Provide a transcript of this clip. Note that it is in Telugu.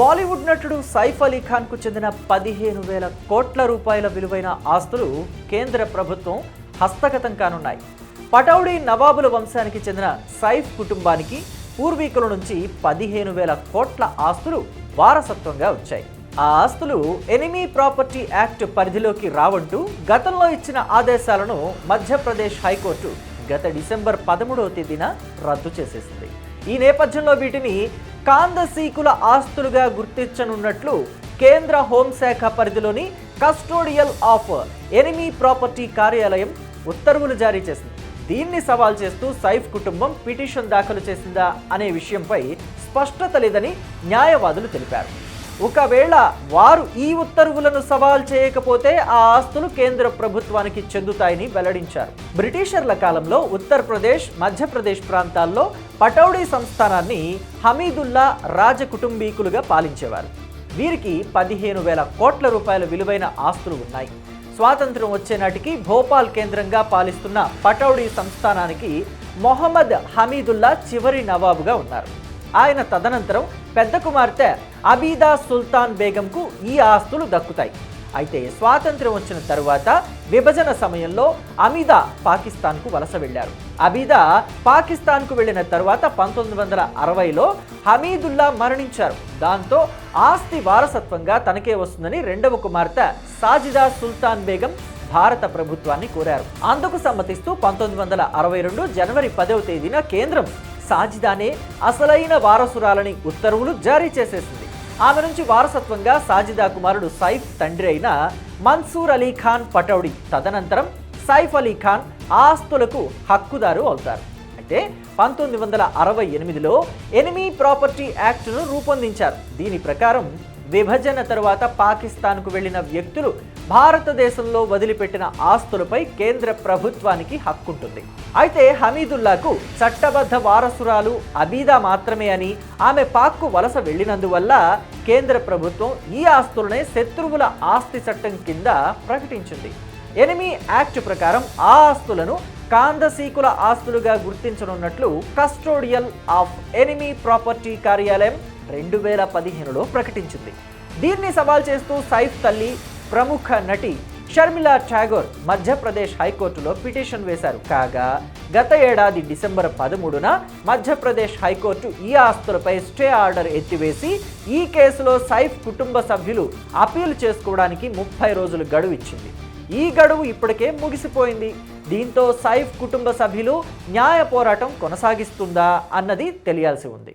బాలీవుడ్ నటుడు సైఫ్ అలీ ఖాన్కు చెందిన పదిహేను వేల కోట్ల రూపాయల విలువైన ఆస్తులు కేంద్ర ప్రభుత్వం హస్తగతం కానున్నాయి. పటౌడీ నవాబుల వంశానికి చెందిన సైఫ్ కుటుంబానికి పూర్వీకుల నుంచి పదిహేను వేల కోట్ల ఆస్తులు వారసత్వంగా వచ్చాయి. ఆ ఆస్తులు ఎనిమీ ప్రాపర్టీ యాక్ట్ పరిధిలోకి రావంటూ గతంలో ఇచ్చిన ఆదేశాలను మధ్యప్రదేశ్ హైకోర్టు గత డిసెంబర్ పదమూడవ తేదీన రద్దు చేసేసింది. ఈ నేపథ్యంలో వీటిని కాందసీకుల ఆస్తులుగా గుర్తించనున్నట్లు కేంద్ర హోంశాఖ పరిధిలోని కస్టోడియల్ ఆఫ్ ఎనిమీ ప్రాపర్టీ కార్యాలయం ఉత్తర్వులు జారీ చేసింది. దీన్ని సవాల్ చేస్తూ సైఫ్ కుటుంబం పిటిషన్ దాఖలు చేసిందా అనే విషయంపై స్పష్టత లేదని న్యాయవాదులు తెలిపారు. ఒకవేళ వారు ఈ ఉత్తర్వులను సవాల్ చేయకపోతే ఆ ఆస్తులు కేంద్ర ప్రభుత్వానికి చెందుతాయని వెల్లడించారు. బ్రిటిషర్ల కాలంలో ఉత్తరప్రదేశ్ మధ్యప్రదేశ్ ప్రాంతాల్లో పటౌడీ సంస్థానాన్ని హమీదుల్లా రాజకుటుంబీకులుగా పాలించేవారు. వీరికి పదిహేను వేల కోట్ల రూపాయల విలువైన ఆస్తులు ఉన్నాయి. స్వాతంత్రం వచ్చే నాటికి భోపాల్ కేంద్రంగా పాలిస్తున్న పటౌడీ సంస్థానానికి మొహమ్మద్ హమీదుల్లా చివరి నవాబుగా ఉన్నారు. ఆయన తదనంతరం పెద్ద కుమార్తె అబీదా సుల్తాన్ బేగంకు ఈ ఆస్తులు దక్కుతాయి. అయితే స్వాతంత్ర్యం వచ్చిన తరువాత విభజన సమయంలో అమీదా పాకిస్తాన్కు వలస వెళ్ళారు అబీదా పాకిస్తాన్కు వెళ్ళిన తరువాత పంతొమ్మిది వందల అరవైలో హమీదుల్లా మరణించారు. దాంతో ఆస్తి వారసత్వంగా తనకే వస్తుందని రెండవ కుమార్తె సాజిదా సుల్తాన్ బేగం భారత ప్రభుత్వాన్ని కోరారు. అందుకు సమ్మతిస్తూ పంతొమ్మిది వందల అరవై రెండు జనవరి పదవ తేదీన కేంద్రం సాజిదానే అసలైన వారసురాలని ఉత్తర్వులు జారీ చేసేసింది. ఆమె నుంచి వారసత్వంగా సాజిదా కుమారుడు సైఫ్ తండ్రి అయిన మన్సూర్ అలీ ఖాన్ పటౌడి తదనంతరం సైఫ్ అలీ ఖాన్ ఆస్తులకు హక్కుదారు అవుతారు. అయితే పంతొమ్మిది వందల అరవై ఎనిమిదిలో ఎనిమీ ప్రాపర్టీ యాక్ట్ను రూపొందించారు. దీని ప్రకారం విభజన తరువాత పాకిస్తాన్కు వెళ్ళిన వ్యక్తులు భారతదేశంలో వదిలిపెట్టిన ఆస్తులపై కేంద్ర ప్రభుత్వానికి హక్కుంటుంది. అయితే హమీదుల్లాకు చట్టబద్ధ వారసురాలు అబీదా మాత్రమే అని ఆమె పాక్కు వలస వెళ్ళినందువల్ల కేంద్ర ప్రభుత్వం ఈ ఆస్తులనే శత్రువుల ఆస్తి చట్టం కింద ప్రకటించింది. ఎనిమీ యాక్ట్ ప్రకారం ఆ ఆస్తులను కాందసీకుల ఆస్తులుగా గుర్తించనున్నట్లు కస్టోడియల్ ఆఫ్ ఎనిమీ ప్రాపర్టీ కార్యాలయం రెండు వేల పదిహేనులో ప్రకటించింది. దీన్ని సవాల్ చేస్తూ సైఫ్ తల్లి ప్రముఖ నటి షర్మిలా ఠాగూర్ మధ్యప్రదేశ్ హైకోర్టులో పిటిషన్ వేశారు. కాగా గత ఏడాది డిసెంబర్ పదమూడున మధ్యప్రదేశ్ హైకోర్టు ఈ ఆస్తులపై స్టే ఆర్డర్ ఎత్తివేసి ఈ కేసులో సైఫ్ కుటుంబ సభ్యులు అపీల్ చేసుకోవడానికి ముప్పై రోజులు గడువు ఇచ్చింది. ఈ గడువు ఇప్పటికే ముగిసిపోయింది. దీంతో సైఫ్ కుటుంబ సభ్యులు న్యాయ పోరాటం కొనసాగిస్తుందా అన్నది తెలియాల్సి ఉంది.